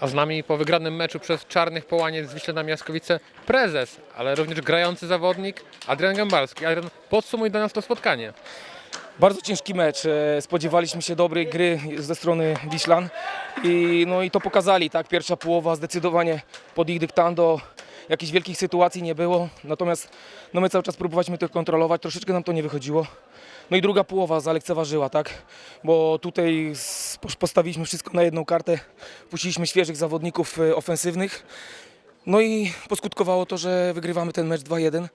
A z nami po wygranym meczu przez Czarnych Połaniec z Wiślanami Jaskowice prezes, ale również grający zawodnik Adrian Gębalski. Adrian, podsumuj do nas to spotkanie. Bardzo ciężki mecz. E, Spodziewaliśmy się dobrej gry ze strony Wiślan i, no i to pokazali. Tak? Pierwsza połowa zdecydowanie pod ich dyktando. Jakichś wielkich sytuacji nie było, natomiast no my cały czas próbowaliśmy to kontrolować, troszeczkę nam to nie wychodziło. No i druga połowa zalekceważyła, tak? Bo tutaj postawiliśmy wszystko na jedną kartę, puściliśmy świeżych zawodników e, ofensywnych. No i poskutkowało to, że wygrywamy ten mecz 2-1.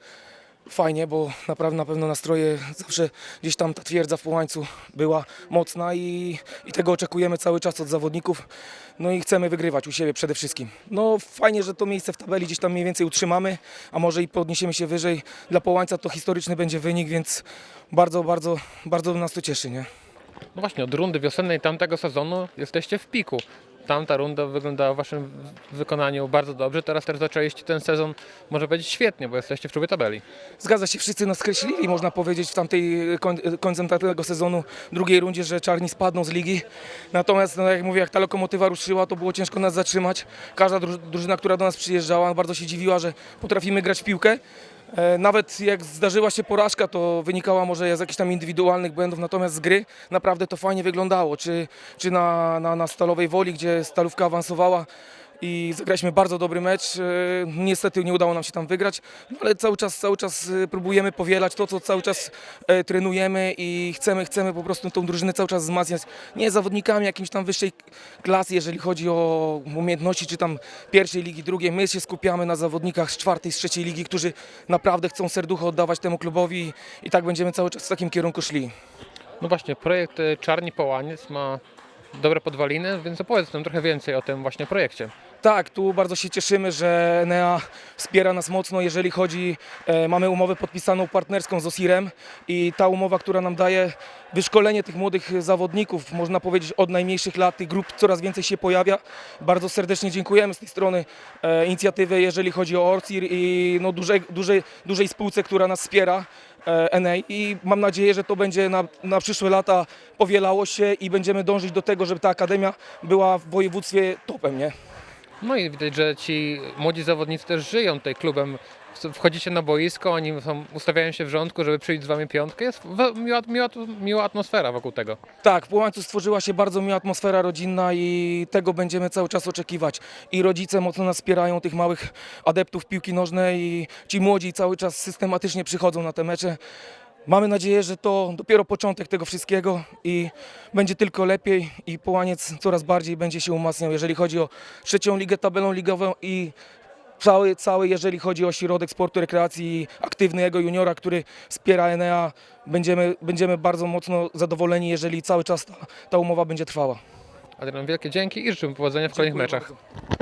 Fajnie, bo naprawdę na pewno nastroje zawsze gdzieś tam ta twierdza w Połańcu była mocna i, i tego oczekujemy cały czas od zawodników. No i chcemy wygrywać u siebie przede wszystkim. No fajnie, że to miejsce w tabeli gdzieś tam mniej więcej utrzymamy, a może i podniesiemy się wyżej. Dla Połańca to historyczny będzie wynik, więc bardzo, bardzo, bardzo nas to cieszy, nie? No właśnie, od rundy wiosennej tamtego sezonu jesteście w piku. Tamta runda wyglądała w waszym wykonaniu bardzo dobrze. Teraz też zaczęliście ten sezon, można powiedzieć, świetnie, bo jesteście w czubie tabeli. Zgadza się, wszyscy nas skreślili, można powiedzieć, w tamtej koń, końcem tamtego sezonu, drugiej rundzie, że czarni spadną z ligi. Natomiast, no, jak mówię, jak ta lokomotywa ruszyła, to było ciężko nas zatrzymać. Każda druż- drużyna, która do nas przyjeżdżała, bardzo się dziwiła, że potrafimy grać w piłkę. E, Nawet jak zdarzyła się porażka, to wynikała może z jakichś tam indywidualnych błędów, natomiast z gry naprawdę to fajnie wyglądało. Czy, czy na, na, na Stalowej Woli, gdzie Stalówka awansowała i zagraliśmy bardzo dobry mecz. E, Niestety nie udało nam się tam wygrać, no ale cały czas, cały czas e, próbujemy powielać to, co cały czas e, trenujemy i chcemy, chcemy po prostu tą drużynę cały czas wzmacniać. Nie zawodnikami jakimś tam wyższej klasy, jeżeli chodzi o umiejętności, czy tam pierwszej ligi, drugiej. My się skupiamy na zawodnikach z czwartej, z trzeciej ligi, którzy naprawdę chcą serducho oddawać temu klubowi i, tak będziemy cały czas w takim kierunku szli. No właśnie, projekt Czarni Połaniec ma dobre podwaliny, więc opowiedz nam trochę więcej o tym właśnie projekcie. Tak, tu bardzo się cieszymy, że Enea wspiera nas mocno, jeżeli chodzi, e, mamy umowę podpisaną partnerską z Osirem i ta umowa, która nam daje wyszkolenie tych młodych zawodników, można powiedzieć od najmniejszych lat, tych grup coraz więcej się pojawia. Bardzo serdecznie dziękujemy z tej strony e, inicjatywy, jeżeli chodzi o Orsir i no, dużej, dużej, dużej spółce, która nas wspiera. E, NA i mam nadzieję, że to będzie na, na przyszłe lata powielało się i będziemy dążyć do tego, żeby ta akademia była w województwie topem, nie? No i widać, że ci młodzi zawodnicy też żyją tej klubem. Wchodzicie na boisko, oni są, ustawiają się w rządku, żeby przyjść z wami piątkę. Jest miła, miła, miła atmosfera wokół tego. Tak, w Połańcu stworzyła się bardzo miła atmosfera rodzinna i tego będziemy cały czas oczekiwać. I rodzice mocno nas wspierają, tych małych adeptów piłki nożnej i ci młodzi cały czas systematycznie przychodzą na te mecze. Mamy nadzieję, że to dopiero początek tego wszystkiego i będzie tylko lepiej i Połaniec coraz bardziej będzie się umacniał, jeżeli chodzi o trzecią ligę tabelą ligową i cały, cały jeżeli chodzi o środek sportu, rekreacji i aktywnego juniora, który wspiera Enea, będziemy, będziemy bardzo mocno zadowoleni, jeżeli cały czas ta, ta umowa będzie trwała. Adrian, wielkie dzięki i życzę powodzenia w kolejnych meczach. bardzo.